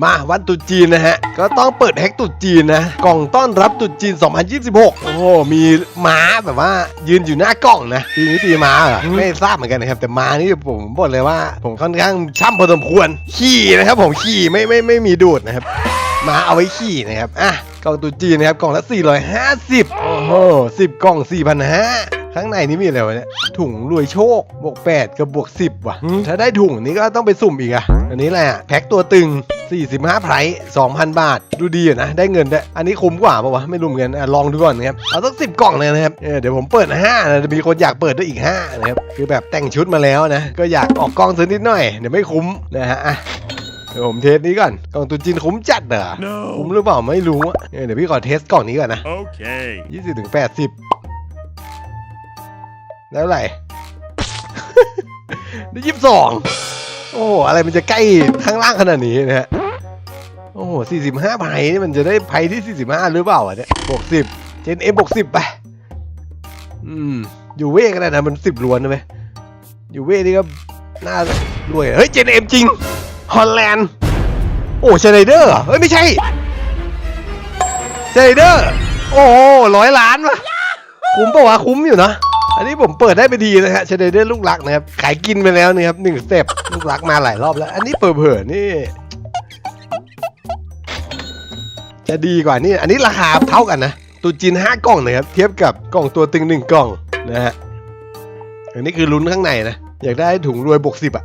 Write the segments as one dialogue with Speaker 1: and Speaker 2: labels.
Speaker 1: มาวันตรุษจีนนะฮะ ก็ต้องเปิดแฮกตรุษจีนนะ กล่องต้อนรับตรุษจีน 2026 โอ้โห มีม้าแบบว่ายืนอยู่หน้ากล่องนะปีนี้ปีม้าเหรอไม่ทราบเหมือนกันนะครับ แต่ม้านี่ผมบอกเลยว่า ผมค่อนข้างช่ำพอสมควร ขี่นะครับ ผมขี่ไม่ไม่ไม่มีดูดนะครับม้าเอาไว้ขี่นะครับ อะ กล่องตรุษจีนนะครับ กล่องละ 450 โอ้โห10 กล่อง 4,500 ข้างในนี้มีอะไรวะเนี่ย ถุงรวยโชค บวก 8 กับบวก 10 ว่ะ ถ้าได้ถุงนี้ก็ต้องไปสุ่มอีกอะอันนี้แหละไรอะแพ็คตัวตึง 45ไพรส์2,000 บาท ดูดีอยู่นะ ได้เงินด้วยอันนี้คุ้มกว่าปะวะ ไม่รู้เหมือนกันอะลองดูก่อนนะครับ เอาสัก 10 กล่องเลยนะครับเออเดี๋ยวผมเปิด 5 นะ จะมีคนอยากเปิดด้วยอีก 5 นะครับ คือแบบแต่งชุดมาแล้วนะ ก็อยากออกกล้องสักนิดหน่อย เดี๋ยวไม่คุ้มนะฮะอะเดี๋ยวผมเทสนี้ก่อน กล่องตุนจีนคุ้มจัดเหรอคุ้ม
Speaker 2: No.
Speaker 1: หรือเปล่าไม่รู้อะเออเดี๋ยวพี่ขอเทสกล่องนี้ก่อนนะ
Speaker 2: Okay.
Speaker 1: ยี่สิบถึงแปดสิบแล้วไหร่ได้ยี่สิบสองโอ้โหอะไรมันจะใกล้ข้างล่างขนาดนี้นะฮะ โอ้โหสี่สิบห้าไพ่นี่มันจะได้ไพ่ที่สี่สิบห้าหรือเปล่าอะเนี่ยบวกสิบเจนเอบวกสิบไป อืม อยู่เว่ก็ได้นะมันสิบล้วนนะเว้ยอยู่เว่นี่ก็น่ารวย เฮ้ย เจนเอ็มจริง ฮอลแลนด์ โอ้ชไนเดอร์เฮ้ย ไม่ใช่ชไนเดอร์ โอ้ร้อยล้านวะคุ้มปะวะ คุ้มอยู่นะอันนี้ผมเปิดได้ไปดีนะฮะชไนเดอร์ลูกรักนะครับ ขายกินไปแล้วนะครับหนึ่งสเต็ปลูกรักมาหลายรอบแล้ว อันนี้เผลอๆนี่ จะดีกว่านี่อันนี้ราคาเท่ากันนะตัวจีนห้ากล่องนะครับเทียบกับกล่องตัวตึงหนึ่งกล่องนะฮะอันนี้คือลุ้นข้างในนะอยากได้ถุงรวยบวกสิบอะ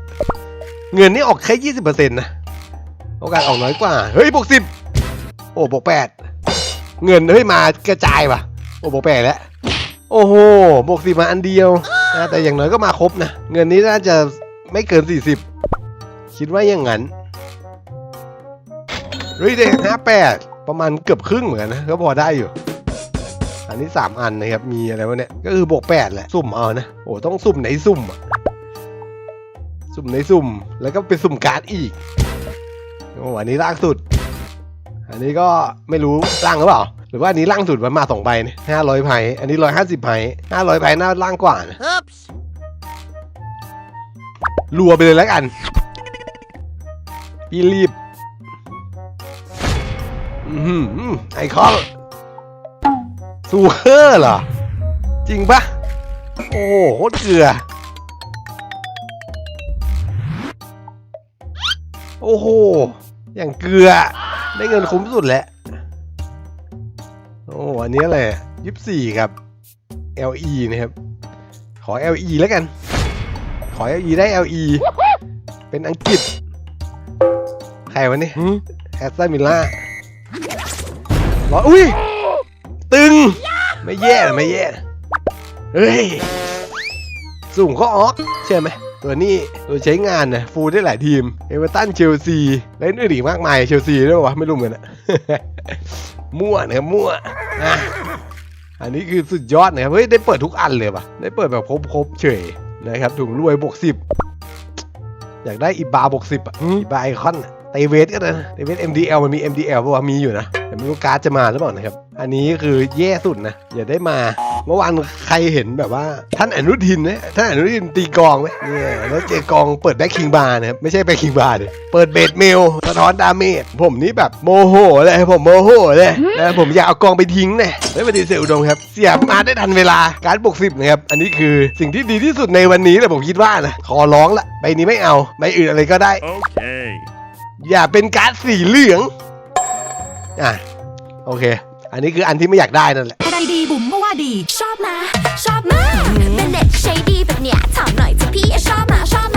Speaker 1: เงินนี่ออกแค่ยี่สิบเปอร์เซ็นต์นะโอกาสออกน้อยกว่า เฮ้ยบวกสิบโอ้บวกแปดเงินเฮ้ยมากระจายว่ะ โอ้บวกแปดแล้วโอ้โหบวกสิบมาอันเดียวนะแต่อย่างน้อยก็มาครบนะเงินนี้น่าจะไม่เกินสี่สิบคิดว่าอย่างนั้นเฮ้ยได้ห้าแปด ประมาณเกือบครึ่งเหมือนกันนะก็พอได้อยู่อันนี้สามอันนะครับ มีอะไรวะเนี่ย ก็คือบวกแปดแหละ สุ่มเอานะ โอ้ ต้องสุ่มไหนสุ่มอะสุ่มไหนสุ่ม แล้วก็ไปสุ่มการ์ดอีก โอ้อันนี้ล่างสุด อันนี้ก็ไม่รู้ล่างหรือเปล่า หรือว่าอันนี้ล่างสุดมันมาสองใบเนี่ยห้าร้อยไพ่อันนี้ร้อยห้าสิบไพ่ห้าร้อยไพ่น่าล่างกว่านะ
Speaker 3: Oops.
Speaker 1: รัวไปเลยแล้วกันพี่รีบอือหือ ไอคอนซูเคอร์เหรอ จริงปะโอ้โหโคตรเกลือ โอ้โห อย่างเกลือ ได้เงินคุ้มสุดแล้วโอ้อันนี้อะไรยี่สิบสี่ครับ LE นะครับ ขอ LE แล้วกัน ขอ LE ได้ LE เป็นอังกฤษ ใครวะนี่แอสตันมิลล่า ร้อยอุ้ย ตึง ไม่แย่นะไม่แย่นเฮ้ย สูงก็ออกเชื่อไหม ตัวนี้ตัวใช้งานนะฟูลได้หลายทีม เอเวอร์ตันเชลซีเล่นอื่นอีกมากมายเชลซีด้วยวะ ไม่รู้เหมือนอะมั่วนะครับมั่วอะอันนี้คือสุดยอดนะครับ เฮ้ย ได้เปิดทุกอันเลยปะได้เปิดแบบครบๆเฉยนะครับถุงรวยบวกสิบอยากได้อีบาบวกสิบอะอีบาไอคอนอะเตเวสก็ได้นะเตเวส MDL มันมี MDL ป่าวะมีอยู่นะ แต่ไม่รู้การ์ดจะมาหรือเปล่านะครับ อันนี้คือแย่สุดนะ อย่าได้มา เมื่อวานใครเห็นแบบว่า ท่านอนุทินนะท่านอนุทินตีกลองไหมเนี่ยแล้วเจอกองเปิดแบ็คคิงบาร์นะครับ ไม่ใช่แบ็คคิงบาร์เลยเปิดเบสเมลสะท้อนดาเมจผมนี่แบบโมโหเลยผมโมโหเลยนะผมอยากเอากองไปทิ้งเนี่ยไม่ปฏิเสธอุดมครับ เสียบมาได้ทันเวลาการ์ดบวกสิบนะครับ อันนี้คือสิ่งที่ดีที่สุดในวันนี้เลยผมคิดว่านะขอร้องละใบนี้ไม่เอาใบอื่นอะไรก็ได้
Speaker 2: Okay.
Speaker 1: อย่าเป็นการ์ดสีเหลือง อะโอเค อันนี้คืออันที่ไม่อยากได้นั่นแหละ
Speaker 4: อะไรดีบุ๋มก็ว่าดี
Speaker 3: ชอบมาชอบมาเป็นเด็กใช้ดีแบบเนี้ยถามหน่อยเถอะพี่ชอบมาชอบมาชอบมา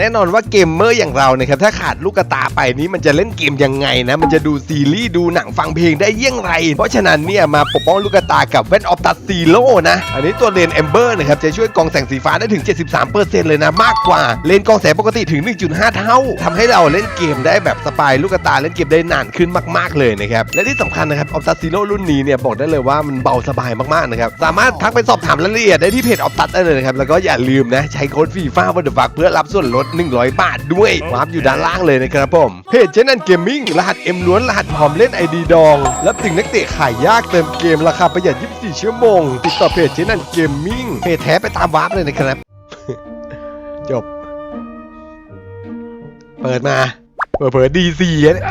Speaker 1: แน่นอนว่าเกมเมอร์อย่างเรานะครับถ้าขาดลูกตาไปนี้มันจะเล่นเกมยังไงนะ มันจะดูซีรีส์ดูหนังฟังเพลงได้เยี่ยงไร เพราะฉะนั้นเนี่ยมาปกป้องลูกตากับเวนออฟตัสซีโร่นะ อันนี้ตัวเลนแอมเบอร์นะครับจะช่วยกองแสงสีฟ้าได้ถึง 73%เลยนะ มากกว่าเลนกองแสงปกติถึง 1.5 เท่าทำให้เราเล่นเกมได้แบบสปายลูกตาเล่นเกมได้นานขึ้นมากๆเลยนะครับและที่สำคัญนะครับออฟตัสซีโร่รุ่นนี้เนี่ยบอกได้เลยว่ามันเบาสบายมากๆนะครับสามารถทักไปสอบถามรายละเอียดได้ที่เพจออฟตัสได้เลยนะครับแล้วก็อย่าลืมนะใช้โค้ดฟีฟ่าวันเดอร์ฟักเพื่อรับส่วนลด100 บาทด้วยวาร์ปอยู่ด้านล่างเลยนะครับผม เพจเชนนันเกมมิ่งรหัสเอ็มล้วนรหัสพร้อมเล่นไอดีดองรับถึงนักเตะขายยากเติมเกมราคาประหยัด 24 ชั่วโมง ติดต่อเพจเชนนันเกมมิ่งเพจแท้ไปตามวาร์ปเลยนะครับ จบ เปิดมาเผลอๆดีซีเนี่ย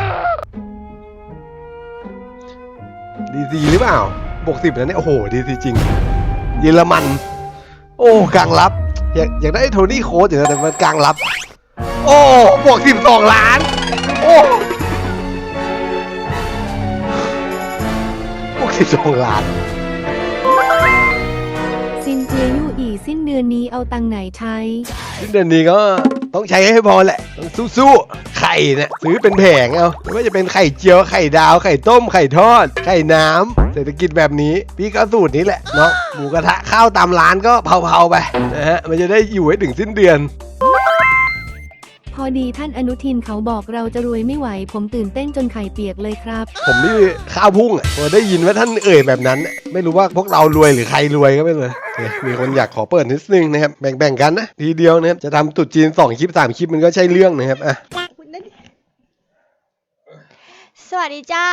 Speaker 1: ดีซีหรือเปล่าบวกสิบแล้วเนี่ยโอ้โหดีซีจริง เยอรมัน โอ้กลางรับ อยากอยากได้โทนี่โค้ชอยู่นะแต่มันกลางรับ โอ้บวกสิบสองล้าน โอ้บวกสิบสองล้าน
Speaker 2: ซินเจียยู่อีสิ้นเดือนนี้เอาตังค์ไหนใช้
Speaker 1: สิ้นเดือนนี้ก็ต้องใช้ให้พอแหละ ต้องสู้ๆ ไข่เนี่ยซื้อเป็นแผงเอาไม่ว่าจะเป็นไข่เจียวไข่ดาวไข่ต้มไข่ทอด ไข่น้ำเศรษฐกิจแบบนี้ พี่ก็สูตรนี้แหละเนาะหมูกระทะข้าวตามร้านก็เผาๆไปนะฮะมันจะได้อยู่ให้ถึงสิ้นเดือน
Speaker 2: พอดีท่านอนุทินเขาบอกเราจะรวยไม่ไหว ผมตื่นเต้นจนไข่เปียกเลยครับ
Speaker 1: ผมนี่ข้าวพุ่งอะพอได้ยินว่าท่านเอ่ยแบบนั้นน่ะไม่รู้ว่าพวกเรารวยหรือใครรวยก็ไม่เลยโอเคมีคนอยากขอเปิดนิดนึงนะครับแบ่งๆกันนะทีเดียวนะครับจะทำตรุดจีนสองคลิปสามคลิปมันก็ใช่เรื่องนะครับอะ
Speaker 4: คุณนั่น สวัสดีจ้า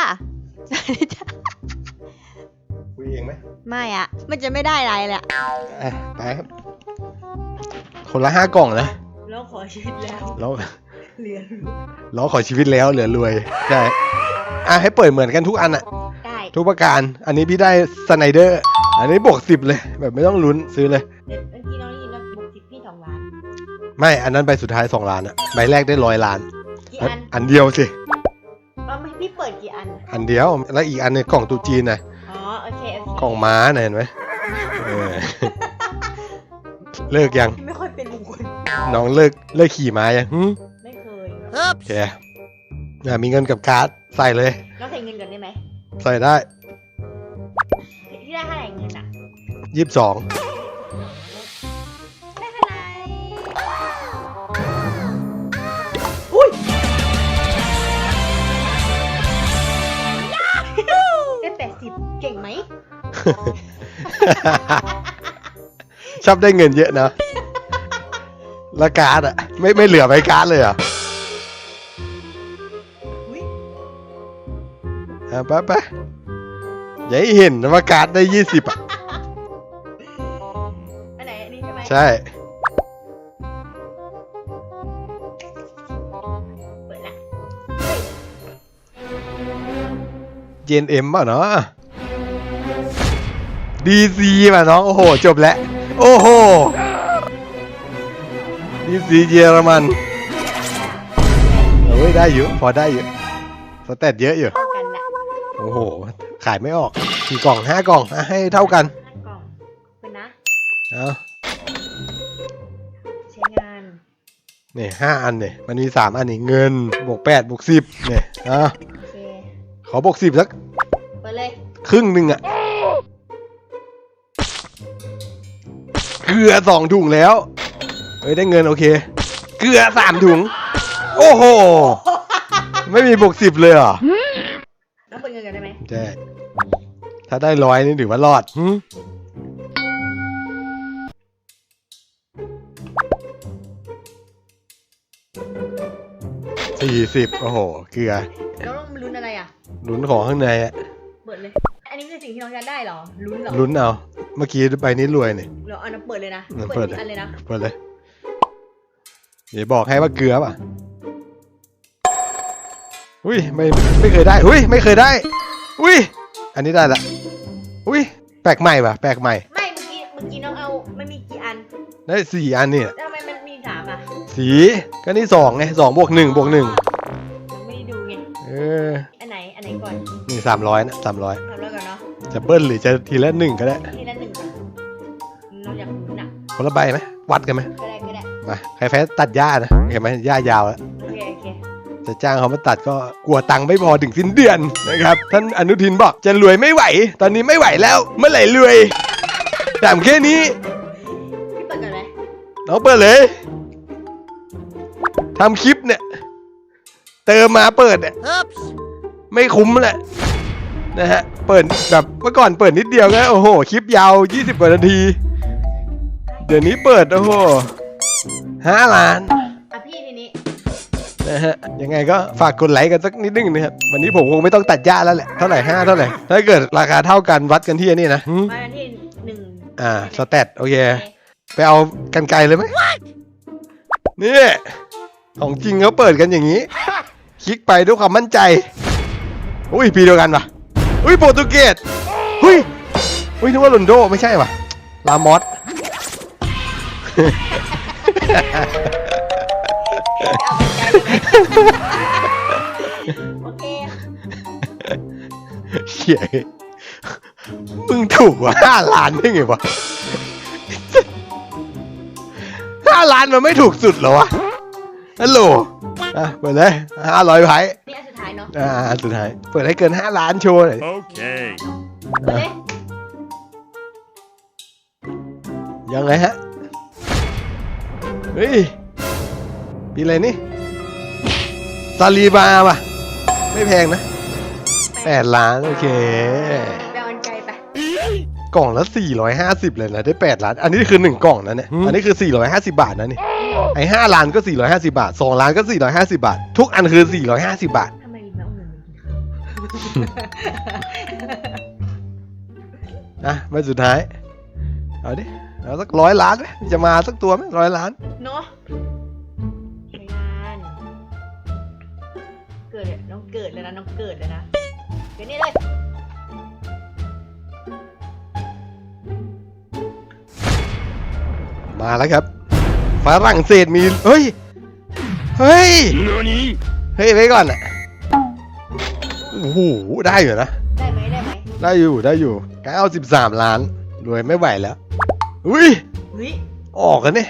Speaker 4: สวัสดีจ้า
Speaker 1: คุยเองไหม
Speaker 4: ไม่อะมันจะไม่ได้อะไรเลยอะ
Speaker 1: อะไปครับ คนละห้ากล่องนะ
Speaker 4: เราขอชีวิตแล้ว
Speaker 1: แล้ว
Speaker 4: เรียน
Speaker 1: ล้อขอชีวิตแล้วเหลือรวยใช่อะให้เปิดเหมือนกันทุกอันอะ
Speaker 4: ได้
Speaker 1: ทุกประการ อันนี้พี่ได้สไนเดอร์ อันนี้บวกสิบเลย แบบไม่ต้องลุ้นซื้อเลย
Speaker 4: เดี๋ยวเมื่อกี้น้องได้ยินว่าบุกจิบพี่สองล้าน
Speaker 1: ไม่อันนั้นใบสุดท้ายสองล้านอะใบแรกได้ร้อยล้าน
Speaker 4: กี่อัน
Speaker 1: อันเดียวสิ
Speaker 4: เราไม่พี่เปิดกี่อัน
Speaker 1: อันเดียวแล้วอีกอันหนึงกล่องตูจีนนะ
Speaker 4: อ๋อโอเคโอเค
Speaker 1: กล่องม้าน่ะเห็นไหมเออเลิกยัง
Speaker 4: ไม่ค่อยเป็นมงคล
Speaker 1: น้องเลิกเลิกขี่ม้ายังหึ
Speaker 4: ไม่เคย
Speaker 1: โอเคอะมีเงินกับการ์ดใส่เลย
Speaker 4: น้องใส่เงินก่อนได้ไหม
Speaker 1: ใส่ได้
Speaker 4: ที่ได้เท่าไหร่เงินอะ
Speaker 1: ยี่สิบสอง ชอบได้เงินเยอะนะแล้วการ์ดอะไม่ไม่เหลือไปการ์ดเลยเหรอ
Speaker 4: อุ้ย
Speaker 1: อะไปไปอย่าให้เห็นนะว่าการ์ดได้ยี่สิบอะ
Speaker 4: อันไหนอันนี้ใช่ไหม
Speaker 1: ใช่
Speaker 4: เปิดละ
Speaker 1: เจนเอ็มป่ะเนาะ ดีซีป่ะน้องโอ้โหจบแล้วโอ้โหดีซีเยอรมันเอ้ยได้อยู่พอได้อยู่สเตตเยอะอยู่
Speaker 4: เท่ากันละ
Speaker 1: โอ้โหขายไม่ออกกี่กล่องห้ากล่องอะให้เท่ากัน
Speaker 4: ห้ากล่องเป็นนะ
Speaker 1: เอา
Speaker 4: ใช้งาน
Speaker 1: เนี่ยห้าอันเนี่ยมันมีสามอันนี่เงินบวกแปดบวกสิบเนี่ยอะ
Speaker 4: โอเค
Speaker 1: ขอบวกสิบสัก
Speaker 4: เปิดเลย
Speaker 1: ครึ่งหนึ่งอะ เกลือสองถุงแล้ว เฮ้ย ได้เงินโอเค เกลือสามถุง โอ้โห ไม่มีบวกสิบเลยเหรอ
Speaker 4: น้องเปิดเงินกันได้ไหม
Speaker 1: ใช่ถ้าได้ร้อยนี่ถือว่ารอดหึสี่สิบโอ้โห เกลือ
Speaker 4: น้องต้องลุ้นอะไรอะ
Speaker 1: ลุ้นของข้างในอะ
Speaker 4: เปิดเลย อันนี้คือสิ่งที่น้องอยากได้เหรอ ลุ้นเหรอ
Speaker 1: ลุ้นเอา เมื่อกี้ใบนี้รวยนี่
Speaker 4: เหรอเอาน้องเปิดเลยนะ
Speaker 1: เออ
Speaker 4: เปิด
Speaker 1: เปิด
Speaker 4: ทุกอันเลยนะ
Speaker 1: เปิดเลย เดี๋ยวบอกให้ว่าเกลือป่ะ อุ้ยไม่ไม่เคยได้ อุ้ยไม่เคยได้ อุ้ยอันนี้ได้ละ อุ้ยแปลกใหม่ป่ะแปลกใหม่
Speaker 4: ไม่เมื่อกี้เมื่อกี้น้องเอามันมีกี่อัน
Speaker 1: ได้สี่อันนี่
Speaker 4: แล้วทำไมมันมีสามอะ
Speaker 1: สีก็นี่สองไงสองบวกหนึ่งบวกหนึ่ง
Speaker 4: ยังไม่ได้ดูไง
Speaker 1: เออ
Speaker 4: อันไหนอันไหนก่อน
Speaker 1: นี่สามร้อยนะสามร้อย
Speaker 4: ทำแล้วก่อนเนาะ
Speaker 1: จะเบิ้ลหรือจะทีละหนึ่งก็ได้
Speaker 4: ที องอยากลุ้นอะ
Speaker 1: คนละใบไหมวัดกันไหม
Speaker 4: ก็ได้ก็ได้
Speaker 1: มาใครแพ้ตัดหญ้านะเห็นไหมหญ้ายาวแล้ว
Speaker 4: โอเคโอเค
Speaker 1: จะจ้างเขามาตัดก็กลัวตังค์ไม่พอถึงสิ้นเดือนนะครับท่านอนุทินบอกจะรวยไม่ไหว ตอนนี้ไม่ไหวแล้วเมื่อไหร่รวยถามแค่นี้
Speaker 4: พี่เปิดก่อนไหม
Speaker 1: น้องเปิดเลยทำคลิปเนี่ย เติมมาเปิดเนี่ยไม่คุ้มแหละนะฮะเปิดแบบเมื่อก่อนเปิดนิดเดียวก็โอ้โหคลิปยาว 20กว่านาที เดี๋ยวนี้เปิดโอ้โหห้าล้าน
Speaker 4: อะพี่ทีนี้
Speaker 1: นะฮะยังไงก็ฝากกดไลค์กันสักนิดนึงนะครับ วันนี้ผมคงไม่ต้องตัดหญ้าแล้วแหละ เท่าไหร่ห้าเท่าไหร่ ถ้าเกิดราคาเท่ากันวัดกันที่อันนี่นะหืม
Speaker 4: มาอันที่หนึ่ง
Speaker 1: อ่า สแตทโอเค
Speaker 4: โอเค
Speaker 1: ไปเอากันไกลเลยไหมนี่ของจริงเขาเปิดกันอย่างนี้ คลิกไปด้วยความมั่นใจ อุ้ยปีเดียวกันปะอุ้ยโปรตุเกสอุ้ยอุ้ยนึกว่าโรนลโดไม่ใช่ปะลามอส
Speaker 4: เอาไปใจเลยไหมโอเค
Speaker 1: เขียมึงถูกกว่าห้าล้านได้ไงวะห้าล้านมันไม่ถูกสุดเหรอวะฮัลโหลอะเปิดเลยห้าร้อยไพ่
Speaker 4: นี่อันสุดท้ายเนาะ
Speaker 1: อ่าอันสุดท้ายเปิดให้เกินห้าล้านโชว์หน่อย
Speaker 5: Okay.
Speaker 4: ไปเลย
Speaker 1: ยังไงฮะ เฮ้ยปีอะไรนี่ซาลีบาป่ะ ไม่แพงนะแปดล้าน โอเค
Speaker 4: แปลวันไกลไป
Speaker 1: กล่องละ 450 เลยนะ ได้ 8 ล้าน อันนี้คือ 1 กล่องนะเนี่ย อันนี้คือ 450 บาทนะนี่ ไอ้5ล้านก็ 450 บาท 2 ล้านก็ 450 บาท ทุกอันคือ 450 บาท
Speaker 4: ทำไมไม่เอาเงินมากินข้าว
Speaker 1: อะมาสุดท้าย เอาดิ เอาสักร้อยล้านไหมจะมาสักตัวไหมร้อยล้าน
Speaker 4: เนาะใช้งานเกิดเลยน้องเกิดเลยนะน้องเกิดเลยนะเดี๋ยวนี้เลย
Speaker 1: มาแล้วครับฝรั่งเศสมีเฮ้ย เฮ้ย
Speaker 5: Nani?
Speaker 1: เฮ้ยไว้ก่อนอะโอ้โหได้อยู่นะ
Speaker 4: ได้ไหมได้ไหม
Speaker 1: ได้อยู่ได้อยู่93ล้านรวยไม่ไหวแล้ว อุ้ย
Speaker 4: เฮ้ย
Speaker 1: ออกกันเนี่ย